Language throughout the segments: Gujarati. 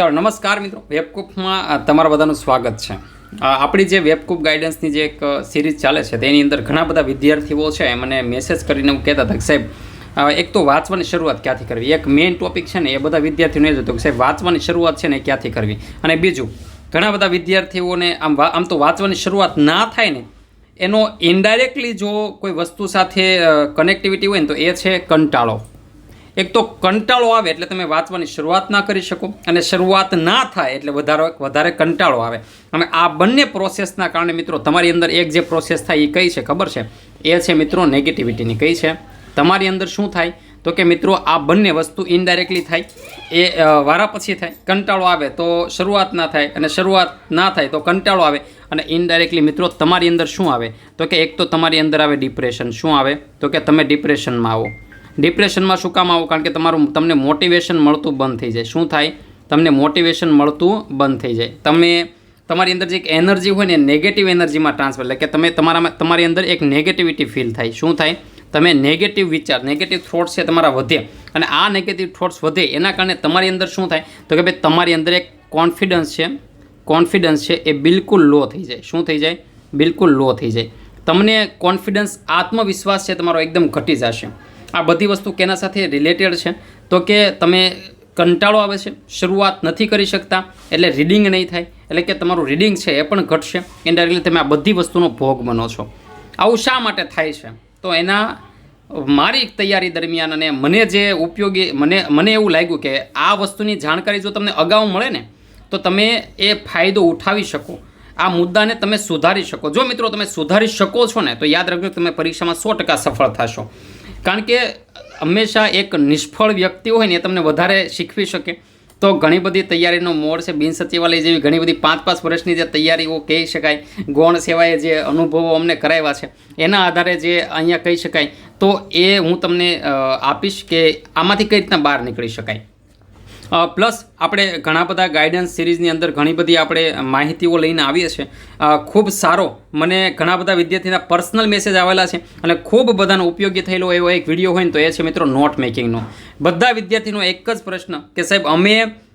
ચાલો, નમસ્કાર મિત્રો. વેબકૂપમાં તમારા બધાનું સ્વાગત છે. આપણી જે વેબકૂપ ગાઈડન્સની જે એક સિરીઝ ચાલે છે, તેની અંદર ઘણા બધા વિદ્યાર્થીઓ છે. મને મેસેજ કરીને હું કહેતા હતા કે, સાહેબ એક તો વાંચવાની શરૂઆત ક્યાંથી કરવી? એક મેઇન ટોપિક છે ને એ બધા વિદ્યાર્થીઓને જ કે, સાહેબ, વાંચવાની શરૂઆત છે ને એ ક્યાંથી કરવી? અને બીજું, ઘણા બધા વિદ્યાર્થીઓને આમ આમ તો વાંચવાની શરૂઆત ના થાય ને, એનો ઇનડાયરેક્ટલી જો કોઈ વસ્તુ સાથે કનેક્ટિવિટી હોય ને તો એ છે કંટાળો. એક તો કંટાળો આવે એટલે તમે વાંચવાની શરૂઆત ના કરી શકો અને શરૂઆત ના થાય એટલે વધારે વધારે કંટાળો આવે. અને આ બંને પ્રોસેસના કારણે મિત્રો તમારી અંદર એક જે પ્રોસેસ થાય એ કઈ છે ખબર છે? એ છે મિત્રો નેગેટિવિટીની કઈ છે? તમારી અંદર શું થાય? તો કે મિત્રો આ બંને વસ્તુ ઇનડાયરેક્ટલી થાય. એ વારા પછી થાય. કંટાળો આવે તો શરૂઆત ના થાય અને શરૂઆત ના થાય તો કંટાળો આવે અને ઇનડાયરેક્ટલી મિત્રો તમારી અંદર શું આવે? તો કે એક તો તમારી અંદર આવે ડિપ્રેશન શું આવે? તો કે તમે ડિપ્રેશનમાં આવો. ડિપ્રેશનમાં શું કામ આવો? કારણ કે તમારું, તમને મોટિવેશન મળતું બંધ થઈ જાય. શું થાય? તમને મોટિવેશન મળતું બંધ થઈ જાય. તમે, તમારી અંદર જે એક એનર્જી હોય ને નેગેટિવ એનર્જીમાં ટ્રાન્સફર એટલે કે તમે તમારામાં, તમારી અંદર એક નેગેટિવિટી ફીલ થાય. શું થાય? તમે નેગેટિવ વિચાર નેગેટિવ થોટ્સ છે તમારા વધે. અને આ નેગેટિવ થોટ્સ વધે, એના કારણે તમારી અંદર શું થાય? તો કે ભાઈ તમારી અંદર એક કોન્ફિડન્સ છે. કોન્ફિડન્સ છે એ બિલકુલ લો થઈ જાય. શું થઈ જાય? બિલકુલ લો થઈ જાય. તમને કોન્ફિડન્સ આત્મવિશ્વાસ છે તમારો એકદમ ઘટી જશે. આ બધી વસ્તુ કેના સાથે રિલેટેડ છે? તો કે તમે કંટાળો આવે છે, શરૂઆત નથી કરી શકતા, એટલે રીડિંગ નહીં થાય, એટલે કે તમારું રીડિંગ છે એ પણ ઘટશે ઇન્ડાયરેક્ટલી તમે આ બધી વસ્તુનો ભોગ બનો છો. આવું શા માટે થાય છે? તો એના, મારી તૈયારી દરમિયાન અને મને જે ઉપયોગી, મને મને એવું લાગ્યું કે આ વસ્તુની જાણકારી જો તમને અગાઉ મળે ને, તો તમે એ ફાયદો ઉઠાવી શકો. આ મુદ્દાને તમે સુધારી શકો. જો મિત્રો તમે સુધારી શકો છો ને, તો યાદ રાખજો તમે પરીક્ષામાં સો ટકા સફળ થશો. કારણ કે હંમેશા એક નિષ્ફળ વ્યક્તિ હોય ને એ તમને વધારે શીખવી શકે. તો ઘણી બધી તૈયારીનો મોડ છે. બિન સચિવાલય જેવી ઘણી બધી પાંચ પાંચ વર્ષની જે તૈયારીઓ કહી શકાય, ગૌણ સેવાએ જે અનુભવો અમને કરાવ્યા છે, એના આધારે જે અહીંયા કહી શકાય. તો એ હું તમને આપીશ કે આમાંથી કઈ રીતના બહાર નીકળી શકાય. પ્લસ આપણે ઘણા બધા ગાઈડન્સ સિરીઝની અંદર ઘણી બધી આપણે માહિતીઓ લઈને આવીએ છીએ. ખૂબ સારો, મને ઘણા બધા વિદ્યાર્થીના પર્સનલ મેસેજ આવેલા છે અને ખૂબ બધાનો ઉપયોગી થયેલો એવો એક વીડિયો હોય ને તો એ છે મિત્રો નોટ મેકિંગનો બધા વિદ્યાર્થીનો એક જ પ્રશ્ન કે સાહેબ, અમે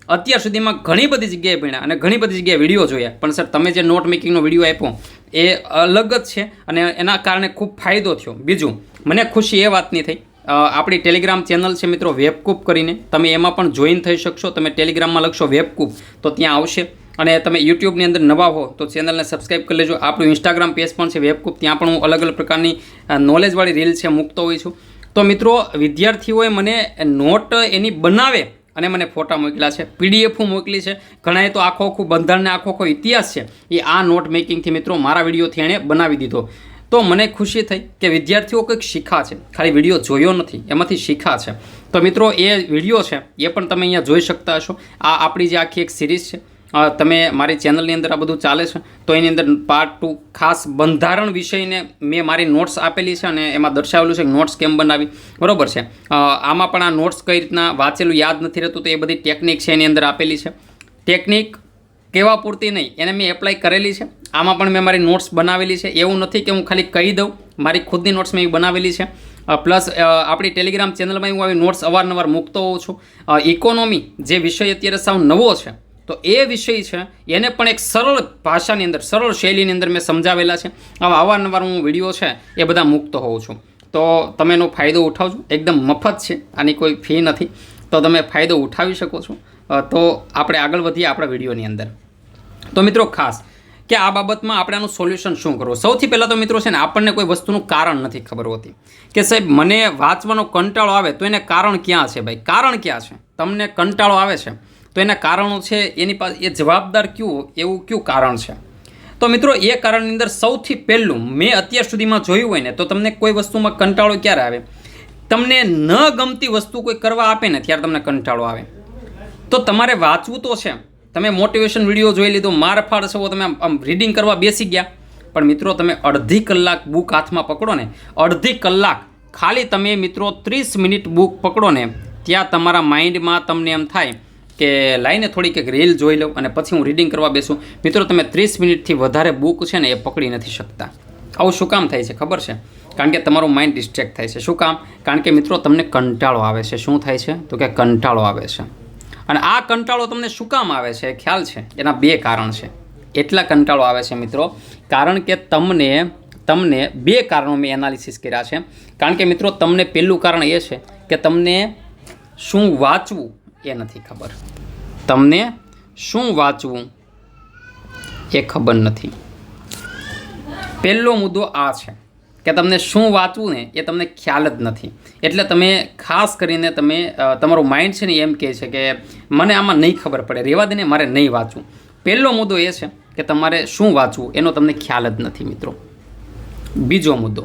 અત્યાર સુધીમાં ઘણી બધી જગ્યાએ ભણ્યા અને ઘણી બધી જગ્યાએ વીડિયો જોયા. પણ સર, તમે જે નોટ મેકિંગનો વીડિયો આપ્યો, એ અલગ જ છે અને એના કારણે ખૂબ ફાયદો થયો. બીજું, મને ખુશી એ વાતની થઈ આપણી ટેલિગ્રામ ચેનલ છે મિત્રો વેબકૂપ કરીને. તમે એમાં પણ જોઈન થઈ શકશો. તમે ટેલિગ્રામમાં લખશો વેબકૂપ તો ત્યાં આવશે. અને તમે યુટ્યુબની અંદર નવા હો, તો ચેનલને સબસ્ક્રાઈબ કરી લેજો. આપણું ઇન્સ્ટાગ્રામ પેજ પણ છે વેબકૂપ ત્યાં પણ હું અલગ અલગ પ્રકારની નોલેજવાળી રીલ છે મૂકતો હોઈ છું. તો મિત્રો, વિદ્યાર્થીઓએ મને નોટ એની બનાવે અને મને ફોટા મોકલ્યા છે. પીડીએફ મોકલી છે. ઘણાએ તો આખો આખું બંધારણને આખો આખો ઇતિહાસ છે. એ આ નોટ મેકિંગથી મિત્રો મારા વિડીયોથી એણે બનાવી દીધો. તો મને ખુશી થઈ કે વિદ્યાર્થીઓ કંઈક શીખા છે. ખાલી વીડિયો જોયો નથી, એમાંથી શીખા છે. તો મિત્રો, એ વીડિયો છે, એ પણ તમે અહીંયા જોઈ શકતા હશો. આ આપણી જે આખી એક સિરીઝ છે. તમે મારી ચેનલની અંદર આ બધું ચાલે છે. તો એની અંદર પાર્ટ ટુ ખાસ બંધારણ વિષયને મેં મારી નોટ્સ આપેલી છે અને એમાં દર્શાવેલું છે કે નોટ્સ કેમ બનાવી. બરોબર છે? આમાં પણ આ નોટ્સ કઈ રીતના વાંચેલું યાદ નથી રહેતું, તો એ બધી ટેકનિક છે એની અંદર આપેલી છે. ટેકનિક કહેવા પૂરતી નહીં, એને મેં એપ્લાય કરેલી છે. આમાં પણ મેં મારી નોટ્સ બનાવેલી છે. એવું નથી કે હું ખાલી કહી દઉં, મારી ખુદની નોટ્સ મેં બનાવેલી છે. પ્લસ આપણી ટેલિગ્રામ ચેનલમાં હું આવી નોટ્સ અવારનવાર મૂકતો હોઉં છું. ઇકોનોમી જે વિષય અત્યારે સાવ નવો છે, તો એ વિષય છે, એને પણ એક સરળ ભાષાની અંદર, સરળ શૈલીની અંદર મેં સમજાવેલા છે. આવા અવારનવાર હું વીડિયો છે, એ બધા મૂકતો હોઉં છું. તો તમે એનો ફાયદો ઉઠાવજો. એકદમ મફત છે, આની કોઈ ફી નથી. તો તમે ફાયદો ઉઠાવી શકો છો. તો આપણે આગળ વધીએ આપણા વિડીયોની અંદર. તો મિત્રો ખાસ, કે આ બાબતમાં આપણે આનું સોલ્યુશન શું કરવું? સૌથી પહેલાં તો મિત્રો છે ને, આપણને કોઈ વસ્તુનું કારણ નથી ખબર હોતી. કે સાહેબ, મને વાંચવાનો કંટાળો આવે તો એને કારણ ક્યાં છે ભાઈ? કારણ ક્યાં છે? તમને કંટાળો આવે છે? તો એના કારણો છે, એની પાસે એ જવાબદાર કયું, એવું કયું કારણ છે? તો મિત્રો, એ કારણની અંદર સૌથી પહેલું મેં અત્યાર સુધીમાં જોયું હોય ને, તો તમને કોઈ વસ્તુમાં કંટાળો ક્યારે આવે? તમને ન ગમતી વસ્તુ કોઈ કરવા આપે ને, ત્યારે તમને કંટાળો આવે. તો તમારે વાંચવું તો છે. તમે મોટિવેશન વીડિયો જોઈ લીધો, માર ફાડ છો, તમે આમ રીડિંગ કરવા બેસી ગયા. પણ મિત્રો, તમે અડધી કલાક બુક હાથમાં પકડો ને, અડધી કલાક ખાલી તમે મિત્રો ત્રીસ મિનિટ બુક પકડો ને, ત્યાં તમારા માઇન્ડમાં તમને એમ થાય કે લાઈને થોડીક એક રીલ જોઈ લઉં અને પછી હું રીડિંગ કરવા બેસું. મિત્રો, તમે ત્રીસ મિનિટથી વધારે બુક છે ને એ પકડી નથી શકતા. આવું શું કામ થાય છે? ખબર છે? કારણ કે તમારું માઇન્ડ ડિસ્ટ્રેક્ટ થાય છે. શું કામ? કારણ કે મિત્રો, તમને કંટાળો આવે છે. શું થાય છે? તો કે કંટાળો આવે છે. અને આ કંટાળો તમને શું કામ આવે છે? ખ્યાલ છે? એના બે કારણ છે. એટલા કંટાળો આવે છે મિત્રો, કારણ કે તમને તમને બે કારણો મેં એનાલિસિસ કર્યા છે. કારણ કે મિત્રો, તમને પહેલું કારણ એ છે કે તમને શું વાંચવું એ નથી ખબર. તમને શું વાંચવું એ ખબર નથી. પહેલો મુદ્દો આ છે. કે તમને શું વાંચવું ને એ તમને ખ્યાલ જ નથી. એટલે તમે ખાસ કરીને તમે તમારું માઇન્ડ છે ને એમ કહે છે કે મને આમાં નહીં ખબર પડે, રેવા દઈને મારે નહીં વાંચવું. પહેલો મુદ્દો એ છે કે તમારે શું વાંચવું એનો તમને ખ્યાલ જ નથી મિત્રો. બીજો મુદ્દો.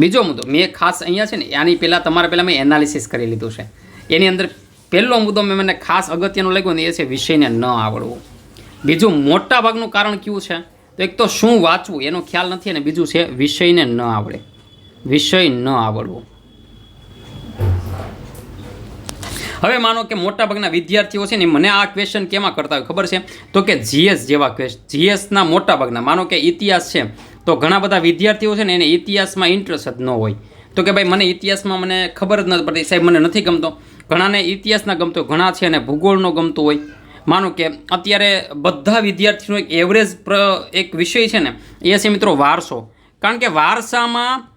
બીજો મુદ્દો, મેં ખાસ અહીંયા છે ને આની પહેલાં, તમારા પહેલાં મેં એનાલિસિસ કરી લીધું છે. એની અંદર પહેલો મુદ્દો મેં મને ખાસ અગત્યનો લાગ્યો ને એ છે વિષયને ન આવડવું. બીજું મોટા ભાગનું કારણ કયું છે? તો એક તો શું વાંચવું? એનો ખ્યાલ નથી અને બીજું છે, વિષયને ન આવડે. વિષય ન આવડવો. હવે માનો કે મોટાભાગના વિદ્યાર્થીઓ છે ને મને આ ક્વેશ્ચન કેમાં કરતા હોય ખબર છે? તો કે જીએસ જેવા ક્વેશ્ચન જીએસના મોટાભાગના. માનો કે ઇતિહાસ છે. તો ઘણા બધા વિદ્યાર્થીઓ છે ને એને ઇતિહાસમાં ઇન્ટરેસ્ટ જ ન હોય. તો કે ભાઈ મને ઇતિહાસમાં મને ખબર જ નથી પડતી. સાહેબ, મને નથી ગમતો. ઘણાને ઇતિહાસના ગમતો, ઘણા છે અને ભૂગોળનો ગમતો હોય. માનો કે અત્યારે બધા વિદ્યાર્થીનો એક એવરેજ પ્ર એક વિષય છે ને, એ છે મિત્રો વારસો. કારણ કે વારસામાં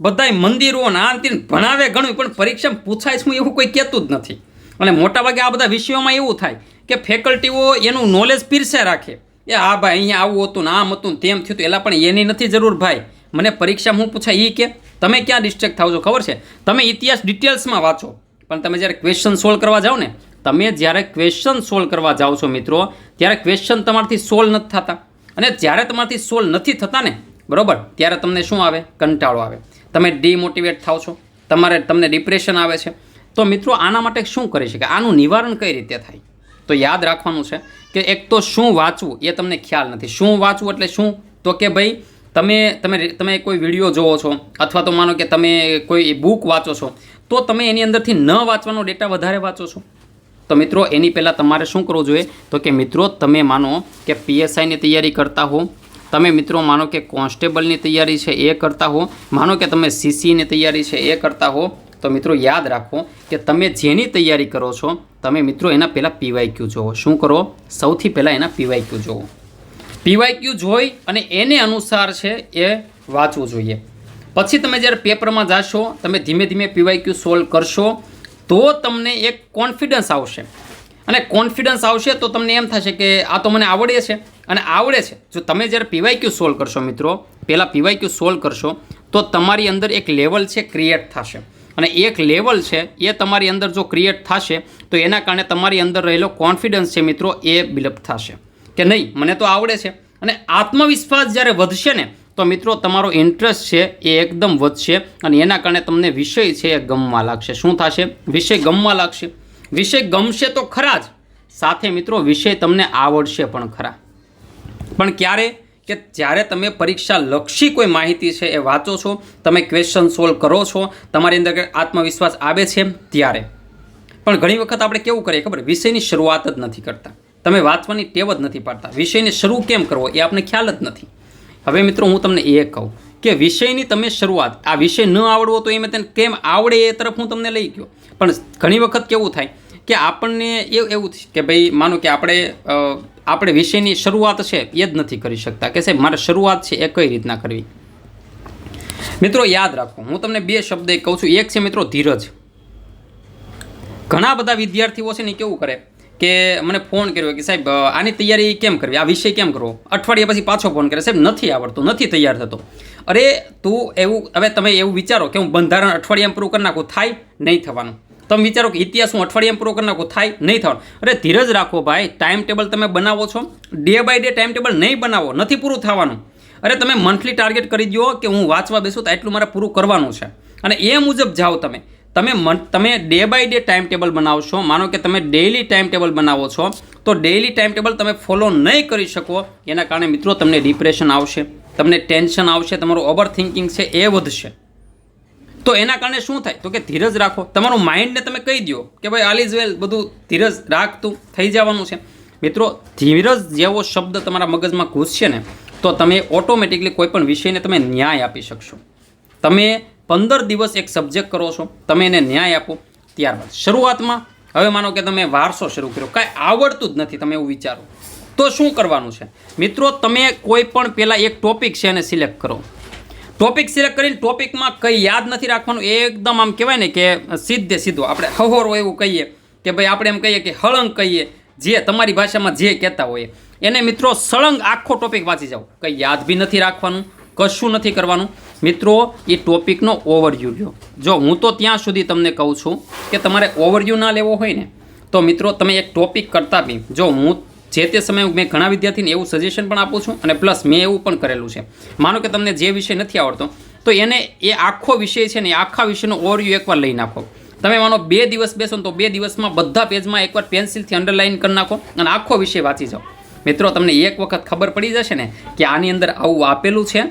બધાય મંદિરો ને આ ભણાવે ઘણું પણ પરીક્ષામાં પૂછાય શું એવું કોઈ કહેતું જ નથી. અને મોટાભાગે આ બધા વિષયોમાં એવું થાય કે ફેકલ્ટીઓ એનું નોલેજ પીરસે રાખે. એ હા ભાઈ અહીંયા આવું હતું ને આમ હતું તેમ થયું હતું. એલા, પણ એની નથી જરૂર ભાઈ. મને પરીક્ષા હું પૂછાય એ કે, તમે ક્યાં ડિસ્ટ્રેક્ટ થાવ છો? ખબર છે? તમે ઇતિહાસ ડિટેલ્સમાં વાંચો. પણ તમે જ્યારે ક્વેશ્ચન સોલ્વ કરવા જાઓ ને તમે જ્યારે ક્વેશ્ચન સોલ્વ કરવા જાઓ છો મિત્રો, ત્યારે ક્વેશ્ચન તમારાથી સોલ્વ નથી થતા. અને જ્યારે તમારાથી સોલ્વ નથી થતા ને, બરાબર, ત્યારે તમને શું આવે? કંટાળો આવે. તમે ડિમોટિવેટ થાવ છો. તમારે તમને ડિપ્રેશન આવે છે. તો મિત્રો, આના માટે શું કરી શકે આનું નિવારણ કઈ રીતે થાય? તો યાદ રાખવાનું છે કે એક તો શું વાંચવું એ તમને ખ્યાલ નથી. શું વાંચવું એટલે શું? તો કે ભાઈ, તમે તમે તમે કોઈ વીડિયો જોવો છો, અથવા તો માનો કે તમે કોઈ બુક વાંચો છો, તો તમે એની અંદરથી ન વાંચવાનો ડેટા વધારે વાંચો છો. તો મિત્રો, એની પહેલાં તમારે શું કરવું જોઈએ? તો કે મિત્રો, તમે માનો કે પીએસઆઈની તૈયારી કરતા હો. તમે મિત્રો માનો કે કોન્સ્ટેબલની તૈયારી છે એ કરતા હો. માનો કે તમે સીસીની તૈયારી છે એ કરતા હો. તો મિત્રો, યાદ રાખો કે તમે જેની તૈયારી કરો છો, તમે મિત્રો એના પહેલાં પીવાયક્યુ જોવો. શું કરો? સૌથી પહેલાં એના પીવાયક્યુ જોવો. પીવાયક્યુ જોઈ અને એને અનુસાર છે એ વાંચવું જોઈએ. પછી તમે જ્યારે પેપરમાં જાશો, તમે ધીમે ધીમે પીવાયક્યુ સોલ્વ કરશો તો તમને એક કોન્ફિડન્સ આવશે. અને કોન્ફિડન્સ આવશે તો તમને એમ થશે કે આ તો મને આવડે છે. અને આવડે છે. જો તમે જ્યારે પીવાયક્યુ સોલ્વ કરશો મિત્રો, પહેલાં પીવાયક્યુ સોલ્વ કરશો, તો તમારી અંદર એક લેવલ છે ક્રિએટ થશે. અને એક લેવલ છે એ તમારી અંદર જો ક્રિએટ થશે, તો એના કારણે તમારી અંદર રહેલો કોન્ફિડન્સ છે મિત્રો એ બિલ્પ થશે. કે નહીં? મને તો આવડે છે. અને આત્મવિશ્વાસ જ્યારે વધશે ને તો મિત્રો, તમારો ઇન્ટરેસ્ટ છે એ એકદમ વધશે અને એના કારણે તમને વિષય છે એ ગમવા લાગશે. શું થશે? વિષય ગમવા લાગશે. વિષય ગમશે તો ખરા જ. સાથે મિત્રો, વિષય તમને આવડશે પણ ખરા. પણ ક્યારે? કે જ્યારે તમે પરીક્ષા લક્ષી કોઈ માહિતી છે એ વાંચો છો, તમે ક્વેશ્ચન સોલ્વ કરો છો, તમારી અંદર આત્મવિશ્વાસ આવે છે ત્યારે. પણ ઘણી વખત આપણે કેવું કરીએ, ખબર? વિષયની શરૂઆત જ નથી કરતા. તમે વાંચવાની ટેવ જ નથી પાડતા. વિષયને શરૂ કેમ કરવો એ આપણે ખ્યાલ જ નથી. હવે મિત્રો હું તમને એ કહું કે વિષયની તમે શરૂઆત, આ વિષય ન આવડવો તો એમ તેને કેમ આવડે એ તરફ હું તમને લઈ ગયો. પણ ઘણી વખત કેવું થાય કે આપણને એવું એવું કે ભાઈ માનો કે આપણે આપણે વિષયની શરૂઆત છે એ જ નથી કરી શકતા. કે સાહેબ, મારે શરૂઆત છે એ કઈ રીતના કરવી? મિત્રો યાદ રાખો, હું તમને બે શબ્દ કહું છું. એક છે મિત્રો ધીરજ. ઘણા બધા વિદ્યાર્થીઓ છે ને કેવું કરે? કે મને ફોન કર્યો કે સાહેબ આની તૈયારી કેમ કરવી? આ વિષય કેમ કરવો? અઠવાડિયા પછી પાછો ફોન કરે સાહેબ, નથી આવડતું, નથી તૈયાર થતો. અરે, તું એવું, હવે તમે એવું વિચારો કે હું બંધારણ અઠવાડિયામાં પૂરું કરી નાખું, થાય નહીં થવાનું. તમે વિચારો કે ઇતિહાસ હું અઠવાડિયામાં પૂરો કરી નાખું, થાય નહીં થવાનું. અરે, ધીરજ રાખો ભાઈ, ટાઈમ ટેબલ તમે બનાવો છો. Day by day time table નહીં બનાવો, નથી પૂરું થવાનું. અરે, તમે મંથલી ટાર્ગેટ કરી દો કે હું વાંચવા બેસું તો એટલું મારે પૂરું કરવાનું છે. અને એ મુજબ જાઓ તમે. તમે તમે day by day time table બનાવશો. માનો કે તમે ડેઇલી ટાઈમ ટેબલ બનાવો છો, તો ડેઇલી ટાઈમ ટેબલ તમે ફોલો નહીં કરી શકો. એના કારણે મિત્રો તમને ડિપ્રેશન આવશે, તમને ટેન્શન આવશે, તમારું ઓવર થિંકિંગ છે એ વધશે. તો એના કારણે શું થાય? તો કે ધીરજ રાખો. તમારું માઇન્ડને તમે કહી દો કે ભાઈ, આલ ઇઝ વેલ, બધું ધીરજ રાખતું થઈ જવાનું છે. મિત્રો, ધીરજ જેવો શબ્દ તમારા મગજમાં ઘૂસશે ને, તો તમે ઓટોમેટિકલી કોઈ પણ વિષયને તમે ન્યાય આપી શકશો. તમે પંદર દિવસ એક સબ્જેક્ટ કરો છો, તમે એને ન્યાય આપો, ત્યારબાદ શરૂઆતમાં, હવે માનો કે તમે વારસો શરૂ કર્યો, કાંઈ આવડતું જ નથી તમે એવું વિચારો. તો શું કરવાનું છે? મિત્રો, તમે કોઈ પણ પહેલાં એક ટોપિક છે એને સિલેક્ટ કરો. ટોપિક સિલેક્ટ કરીને ટોપિકમાં કંઈ યાદ નથી રાખવાનું, એકદમ આમ કહેવાય ને કે સીધે સીધો, આપણે હહોરો એવું કહીએ, કે ભાઈ આપણે એમ કહીએ કે હળંગ કહીએ, જે તમારી ભાષામાં જે કહેતા હોય. એને મિત્રો સળંગ આખો ટોપિક વાંચી જાઓ. કંઈ યાદ બી નથી રાખવાનું કશું નથી કરવાનું. મિત્રો, એ ટોપિકનો ઓવરવ્યૂ લ્યો. જો હું તો ત્યાં સુધી તમને કહું છું કે તમારે ઓવરવ્યૂ ના લેવો હોય ને, તો મિત્રો તમે એક ટોપિક કરતા બી. જો હું જે તે સમયે મેં ઘણા વિદ્યાર્થીને એવું સજેશન પણ આપું છું અને પ્લસ મેં એવું પણ કરેલું છે. માનો કે તમને જે વિષય નથી આવડતો, તો એને એ આખો વિષય છે ને, એ આખા વિષયનો ઓવરવ્યૂ એકવાર લઈ નાખો. તમે માનો બે દિવસ બેસો તો બે દિવસમાં બધા પેજમાં એકવાર પેન્સિલથી અંડરલાઇન કરી નાખો અને આખો વિષય વાંચી જાઓ. મિત્રો, તમને એક વખત ખબર પડી જશે ને કે આની અંદર આવું આપેલું છે.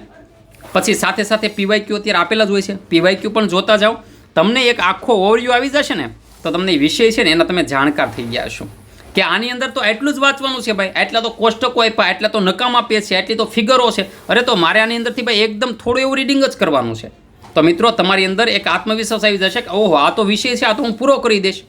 પછી સાથે સાથે પીવાયક્યુ અત્યારે આપેલા જ હોય છે. પીવાયક્યુ પણ જોતા જાઓ. તમને એક આખો ઓવરવ્યૂ આવી જશે ને, તો તમને વિષય છે ને એના તમે જાણકાર થઈ ગયા છો કે આની અંદર તો એટલું જ વાંચવાનું છે ભાઈ. એટલા તો કોષ્ટકો આપ્યા એટલા તો નકામ આપીએ છે એટલી તો ફિગરો છે. અરે તો મારે આની અંદરથી ભાઈ એકદમ થોડું એવું રીડિંગ જ કરવાનું છે. તો મિત્રો, તમારી અંદર એક આત્મવિશ્વાસ આવી જશે કે, ઓહો, આ તો વિષય છે, આ તો હું પૂરો કરી દઈશ.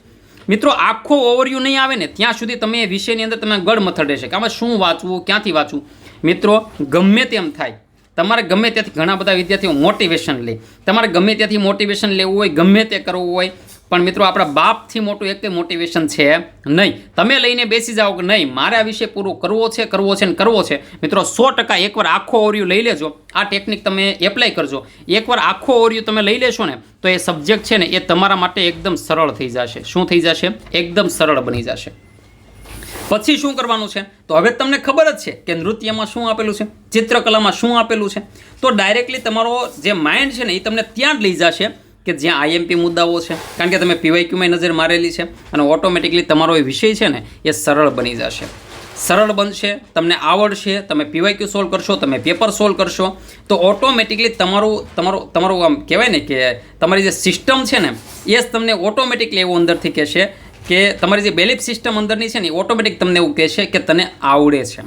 મિત્રો, આખો ઓવરવ્યૂ નહીં આવે ને, ત્યાં સુધી તમે એ વિષયની અંદર તમે ગળ મથડ રહેશે કે આમાં શું વાંચવું, ક્યાંથી વાંચવું? મિત્રો, ગમે તેમ થાય. તમારે ગમે ત્યાંથી ઘણા બધા વિદ્યાર્થીઓ મોટિવેશન લે. તમારે ગમે ત્યાંથી મોટિવેશન લેવું હોય, ગમે તે કરવું હોય, પણ મિત્રો આપણા બાપથી મોટું એક મોટિવેશન છે નહીં. તમે લઈને બેસી જાઓ કે નહીં, મારે આ પૂરું કરવો છે કરવો છે ને કરવો છે. મિત્રો સો ટકા એકવાર આખો ઓવરવ્યૂ લઈ લેજો. આ ટેકનિક તમે એપ્લાય કરજો. એકવાર આખો ઓવરવ્યૂ તમે લઈ લેશો ને, તો એ સબ્જેક્ટ છે ને એ તમારા માટે એકદમ સરળ થઈ જશે. શું થઈ જશે? એકદમ સરળ બની જશે. પછી શું કરવાનું છે? તો હવે તમને ખબર જ છે કે નૃત્યમાં શું આપેલું છે? ચિત્રકલામાં શું આપેલું છે? તો ડાયરેક્ટલી તમારો જે માઇન્ડ છે ને એ તમને ત્યાં જ લઈ જશે કે જ્યાં આઈએમપી મુદ્દાઓ છે. કારણ કે તમે પીવાયક્યુમાં નજર મારેલી છે અને ઓટોમેટિકલી તમારો એ વિષય છે ને એ સરળ બની જશે. સરળ બનશે, તમને આવડશે, તમે પીવાયક્યુ સોલ્વ કરશો, તમે પેપર સોલ્વ કરશો, તો ઓટોમેટિકલી તમારું તમારું તમારું આમ કહેવાય ને કે તમારી જે સિસ્ટમ છે ને એ જ તમને ઓટોમેટિકલી એવું અંદરથી કહેશે કે તમારી જે બેલિફ સિસ્ટમ અંદરની છે ને ઓટોમેટિક તમને એવું કહેશે કે તને આવડે છે.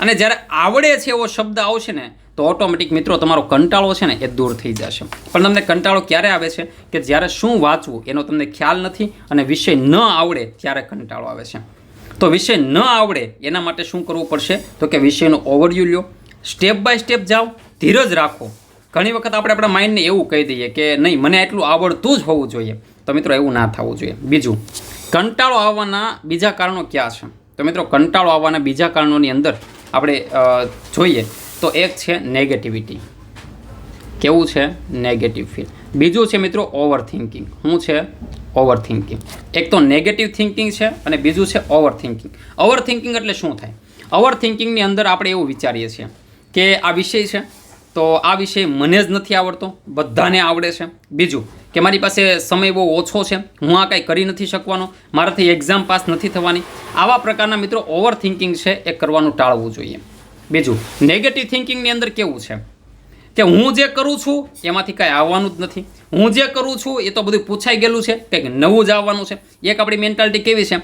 અને જ્યારે આવડે છે એવો શબ્દ આવશે ને, તો ઓટોમેટિક મિત્રો તમારો કંટાળો છે ને એ દૂર થઈ જશે. પણ તમને કંટાળો ક્યારે આવે છે? કે જ્યારે શું વાંચવું એનો તમને ખ્યાલ નથી અને વિષય ન આવડે ત્યારે કંટાળો આવે છે. તો વિષય ન આવડે એના માટે શું કરવું પડશે? તો કે વિષયનો ઓવરવ્યૂ લ્યો સ્ટેપ બાય સ્ટેપ જાઓ, ધીરજ રાખો. ઘણી વખત આપણે આપણા માઇન્ડને એવું કહી દઈએ કે નહીં, મને એટલું આવડતું જ હોવું જોઈએ. તો મિત્રો એવું ના થવું જોઈએ. બીજું કંટાળો આવવાના બીજા કારણો ક્યાં છે? તો મિત્રો, કંટાળો આવવાના બીજા કારણોની અંદર આપણે જોઈએ તો એક છે નેગેટિવિટી કેવું છે નેગેટિવ ફીલ બીજું છે મિત્રો ઓવર થિંકિંગ શું છે? ઓવર થિંકિંગ એક તો નેગેટિવ થિંકિંગ છે અને બીજું છે ઓવર થિંકિંગ ઓવર થિંકિંગ એટલે શું થાય? ઓવર થિંકિંગની અંદર આપણે એવું વિચારીએ છીએ કે આ વિષય છે તો આ વિષય મને જ નથી આવડતો. બધાને આવડે છે. બીજું કે મારી પાસે સમય બહુ ઓછો છે. હું આ કાંઈ કરી નથી શકવાનો. મારાથી એક્ઝામ પાસ નથી થવાની. આવા પ્રકારના મિત્રો ઓવર થિંકિંગ છે એ કરવાનું ટાળવું જોઈએ. બીજું નેગેટિવ થિંકિંગની અંદર કેવું છે? કે હું જે કરું છું એમાંથી કાંઈ આવવાનું જ નથી. હું જે કરું છું એ તો બધું પૂછાઈ ગયેલું છે. કંઈક નવું જ આવવાનું છે. એક આપણી મેન્ટાલિટી કેવી છે?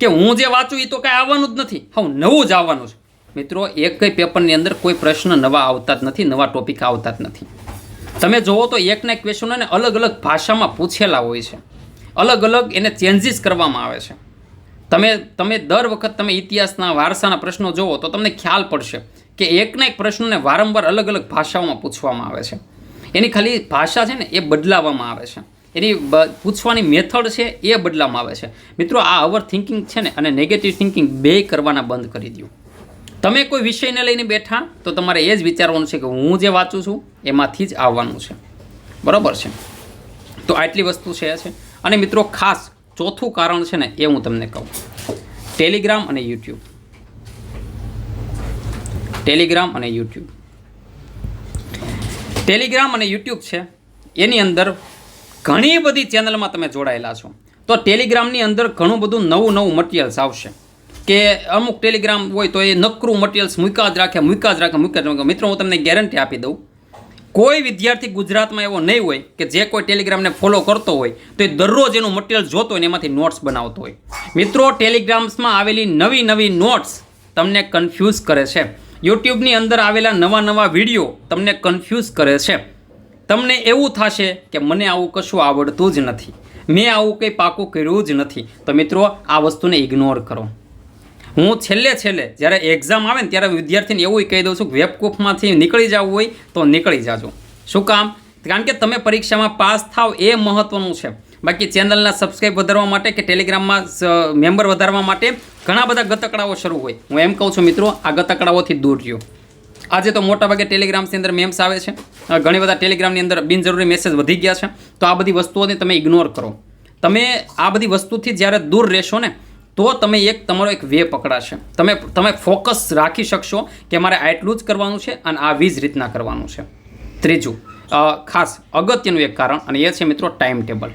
કે હું જે વાંચું એ તો કાંઈ આવવાનું જ નથી. હા નવું જ આવવાનું છે. મિત્રો એકય પેપરની અંદર કોઈ પ્રશ્ન નવા આવતા જ નથી, નવા ટોપિક આવતા જ નથી. તમે જુઓ તો એકના એક ક્વેશ્ચનોને અલગ અલગ ભાષામાં પૂછેલા હોય છે. અલગ અલગ એને ચેન્જીસ કરવામાં આવે છે. તમે તમે દર વખત તમે ઇતિહાસના, વારસાના પ્રશ્નો જુઓ તો તમને ખ્યાલ પડશે કે એકના એક પ્રશ્નને વારંવાર અલગ અલગ ભાષાઓમાં પૂછવામાં આવે છે. એની ખાલી ભાષા છે ને એ બદલાવવામાં આવે છે. એની પૂછવાની મેથડ છે એ બદલામાં આવે છે. મિત્રો, આ ઓવર થિંકિંગ છે ને અને નેગેટિવ થિંકિંગ બે કરવાના બંધ કરી દો તમે કોઈ વિષયને લઈને બેઠા તો તમારે એ જ વિચારવાનું છે કે હું જે વાંચું છું, એમાંથી જ આવવાનું છે. બરાબર છે? તો આટલી વસ્તુ છે છે. અને મિત્રો, ખાસ ચોથું કારણ છે ને, એ હું તમને કહું. ટેલિગ્રામ અને યુટ્યુબ. ટેલિગ્રામ અને યુટ્યુબ. ટેલિગ્રામ અને યુટ્યુબ છે, એની અંદર ઘણી બધી ચેનલમાં તમે જોડાયેલા છો. તો ટેલિગ્રામની અંદર ઘણું બધું નવું નવું મટીરિયલ્સ આવશે. કે અમુક ટેલિગ્રામ હોય તો એ નકરું મટીરિયલ્સ મૂક્યા જ રાખે મૂક્યા જ રાખે મૂક્યા જ રાખે. મિત્રો, હું તમને ગેરંટી આપી દઉં, કોઈ વિદ્યાર્થી ગુજરાતમાં એવો નહીં હોય કે જે કોઈ ટેલિગ્રામને ફોલો કરતો હોય, તો એ દરરોજ એનું મટીરિયલ જોતો હોય ને એમાંથી નોટ્સ બનાવતો હોય. મિત્રો, ટેલિગ્રામ્સમાં આવેલી નવી નવી નોટ્સ તમને કન્ફ્યુઝ કરે છે. યુટ્યુબની અંદર આવેલા નવા નવા વીડિયો તમને કન્ફ્યુઝ કરે છે. તમને એવું થશે કે મને આવું કશું આવડતું જ નથી. મેં આવું કંઈ પાકું કર્યું જ નથી. તો મિત્રો, આ વસ્તુને ઇગ્નોર કરો. હું છેલ્લે છેલ્લે જ્યારે એક્ઝામ આવે ને ત્યારે વિદ્યાર્થીને એવું કહી દઉં છું કે વેબકૂફમાંથી નીકળી જવું હોય તો નીકળી જાજો. શું કામ? કારણ કે તમે પરીક્ષામાં પાસ થાવ એ મહત્ત્વનું છે. બાકી ચેનલના સબસ્ક્રાઈબ વધારવા માટે કે ટેલિગ્રામમાં મેમ્બર વધારવા માટે ઘણા બધા ગતકડાઓ શરૂ હોય. હું એમ કહું છું મિત્રો, આ ગતકડાઓથી દૂર રહ્યો. આજે તો મોટાભાગે ટેલિગ્રામ્સની અંદર મેમ્સ આવે છે. ઘણી બધા ટેલિગ્રામની અંદર બિનજરૂરી મેસેજ વધી ગયા છે. તો આ બધી વસ્તુઓને તમે ઇગ્નોર કરો. તમે આ બધી વસ્તુથી જ્યારે દૂર રહેશો ને તો તમે એક તમારો એક વે પકડાશે. તમે તમે ફોકસ રાખી શકશો કે મારે આટલું જ કરવાનું છે અને આવી જ રીતના કરવાનું છે. ત્રીજું ખાસ અગત્યનું એક કારણ અને એ છે મિત્રો ટાઈમ ટેબલ.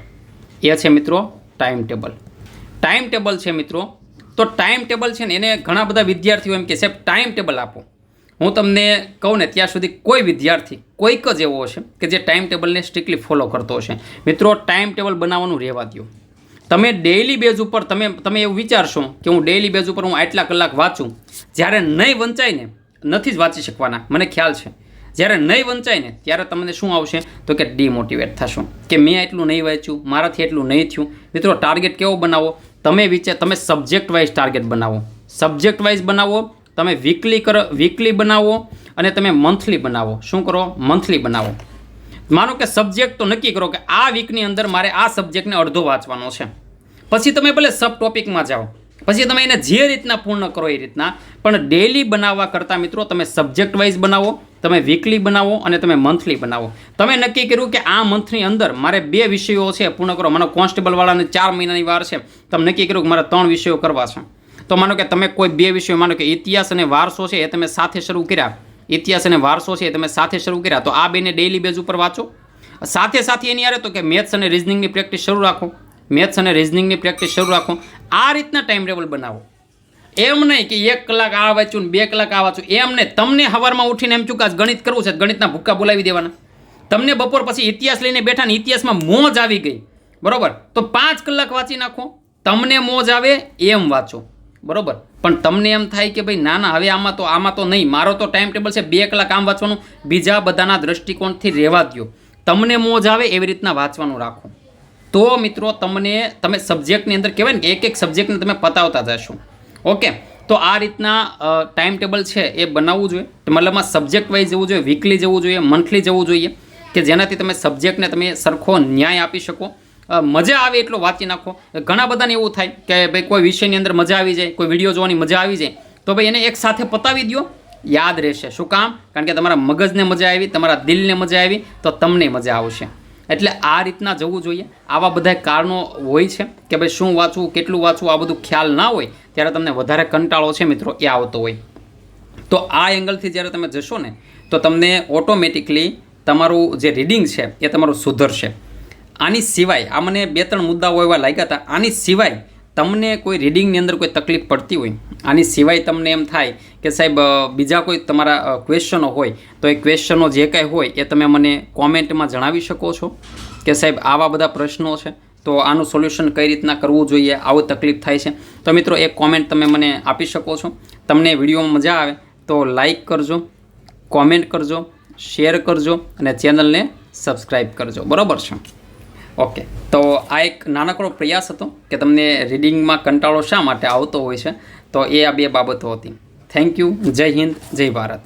એ છે મિત્રો ટાઈમ ટેબલ. ટાઈમ ટેબલ છે મિત્રો, તો ટાઈમ ટેબલ છે ને એને ઘણા બધા વિદ્યાર્થીઓ એમ કે સાહેબ, ટાઈમ ટેબલ આપો. હું તમને કહું ને ત્યાં સુધી કોઈ વિદ્યાર્થી, કોઈક જ એવો હશે કે જે ટાઈમ ટેબલને સ્ટ્રિક્ટલી ફોલો કરતો હશે. મિત્રો, ટાઈમ ટેબલ બનાવવાનું રહેવા દો તમે ડેઇલી બેઝ ઉપર તમે તમે એવું વિચારશો કે હું ડેઇલી બેઝ ઉપર હું આટલા કલાક વાંચું, જ્યારે નહીં વંચાય ને નથી જ વાંચી શકવાના, મને ખ્યાલ છે. જ્યારે નહીં વંચાય ને ત્યારે તમને શું આવશે? તો કે ડિમોટિવેટ થશો. કે મેં એટલું નહીં વાંચ્યું, મારાથી એટલું નહીં થયું. મિત્રો ટાર્ગેટ કેવો બનાવો? તમે વિચાર, તમે સબ્જેક્ટ વાઇઝ ટાર્ગેટ બનાવો. સબ્જેક્ટ વાઇઝ બનાવો, તમે વીકલી કરો વીકલી બનાવો અને તમે મંથલી બનાવો. શું કરો? મંથલી બનાવો. માનો કે સબ્જેક્ટ તો નક્કી કરો કે આ વીકની અંદર મારે આ સબ્જેક્ટને અડધો વાંચવાનો છે. પછી તમે ભલે સબ ટોપિકમાં જાઓ, પછી તમે એને જે રીતના પૂર્ણ કરો એ રીતના, પણ ડેલી બનાવવા કરતાં મિત્રો તમે સબ્જેક્ટ વાઇઝ બનાવો, તમે વીકલી બનાવો અને તમે મંથલી બનાવો. તમે નક્કી કર્યું કે આ મંથની અંદર મારે બે વિષયો છે પૂર્ણ કરો. માનો કોન્સ્ટેબલવાળાને ચાર મહિનાની વાર છે. તમે નક્કી કર્યું કે મારે ત્રણ વિષયો કરવા છે. તો માનો કે તમે કોઈ બે વિષયો, માનો કે ઇતિહાસ અને વારસો છે એ તમે સાથે શરૂ કર્યા. ઇતિહાસ અને વારસો છે તમે સાથે શરૂ કર્યા. તો આ બેને ડેઇલી બેઝ ઉપર વાંચો. સાથે સાથે એની યારે તો કે મેથ્સ અને રિઝનિંગની પ્રેક્ટિસ શરૂ રાખો. મેથ્સ અને રિઝનિંગની પ્રેક્ટિસ શરૂ રાખો. આ રીતના ટાઈમ ટેબલ બનાવો. એમ નહીં કે એક કલાક આ વાંચું ને બે કલાક આ વાંચું એમ નહીં. તમને સવારમાં ઉઠીને એમ ચૂકાશ, ગણિત કરવું છે ગણિતના ભૂક્કા બોલાવી દેવાના. તમને બપોર પછી ઇતિહાસ લઈને બેઠા ને ઇતિહાસમાં મોજ આવી ગઈ. બરોબર? તો પાંચ કલાક વાંચી નાખો. તમને મોજ આવે એમ વાંચો. બરોબર? પણ તમને એમ થાય કે ભાઈ, ના ના, હવે આમાં તો આમાં તો નહીં. મારો તો ટાઈમ ટેબલ છે, બે કલાક આમ વાંચવાનું. બીજા બધાના દ્રષ્ટિકોણથી રહેવા દ્યો. તમને મોજ આવે એવી રીતના વાંચવાનું રાખો. તો મિત્રો, તમને તમે સબ્જેક્ટની અંદર કહેવાય ને કે એક એક સબ્જેક્ટને તમે પતાવતા જશો. ઓકે તો આ રીતના ટાઈમ ટેબલ છે એ બનાવવું જોઈએ. મતલબમાં સબ્જેક્ટ વાઇઝ જવું જોઈએ વીકલી જવું જોઈએ મંથલી જવું જોઈએ કે જેનાથી તમે સબ્જેક્ટને તમે સરખો ન્યાય આપી શકો. મજા આવે એટલો વાંચી નાખો. ઘણા બધાને એવું થાય કે ભાઈ કોઈ વિષયની અંદર મજા આવી જાય, કોઈ વીડિયો જોવાની મજા આવી જાય, તો ભાઈ એને એક સાથે પતાવી દો યાદ રહેશે. શું કામ? કારણ કે તમારા મગજને મજા આવી, તમારા દિલને મજા આવી, તો તમને મજા આવશે. એટલે આ રીતના જવું જોઈએ. આવા બધા કારણો હોય છે કે ભાઈ શું વાંચવું, કેટલું વાંચવું, આ બધું ખ્યાલ ના હોય, ત્યારે તમને વધારે કંટાળો છે મિત્રો એ આવતો હોય. તો આ એંગલથી જ્યારે તમે જશો ને, તો તમને ઓટોમેટિકલી તમારું જે રીડિંગ છે એ તમારું સુધરશે. આની સિવાય, આ મને બે ત્રણ મુદ્દાઓ એવા લાગ્યા હતા. આની સિવાય તમને કોઈ રીડિંગની અંદર કોઈ તકલીફ પડતી હોય, આની સિવાય તમને એમ થાય કે સાહેબ બીજા કોઈ તમારા ક્વેશ્ચનો હોય, તો એ ક્વેશ્ચનો જે કાંઈ હોય એ તમે મને કોમેન્ટમાં જણાવી શકો છો? કે સાહેબ, આવા બધા પ્રશ્નો છે, તો આનું સોલ્યુશન કઈ રીતના કરવું જોઈએ, આવું તકલીફ થાય છે? તો મિત્રો, એક કોમેન્ટ તમે મને આપી શકો છો. તમને વિડીયોમાં મજા આવે, તો લાઈક કરજો કોમેન્ટ કરજો શેર કરજો અને ચેનલને સબસ્ક્રાઈબ કરજો. બરાબર છે? ઓકે. તો આ એક નાનકડો પ્રયાસ હતો કે તમને રીડિંગમાં કંટાળો શા માટે આવતો હોય છે? તો એ આ બે બાબતો હતી. થેન્ક યુ જય હિન્દ, જય ભારત.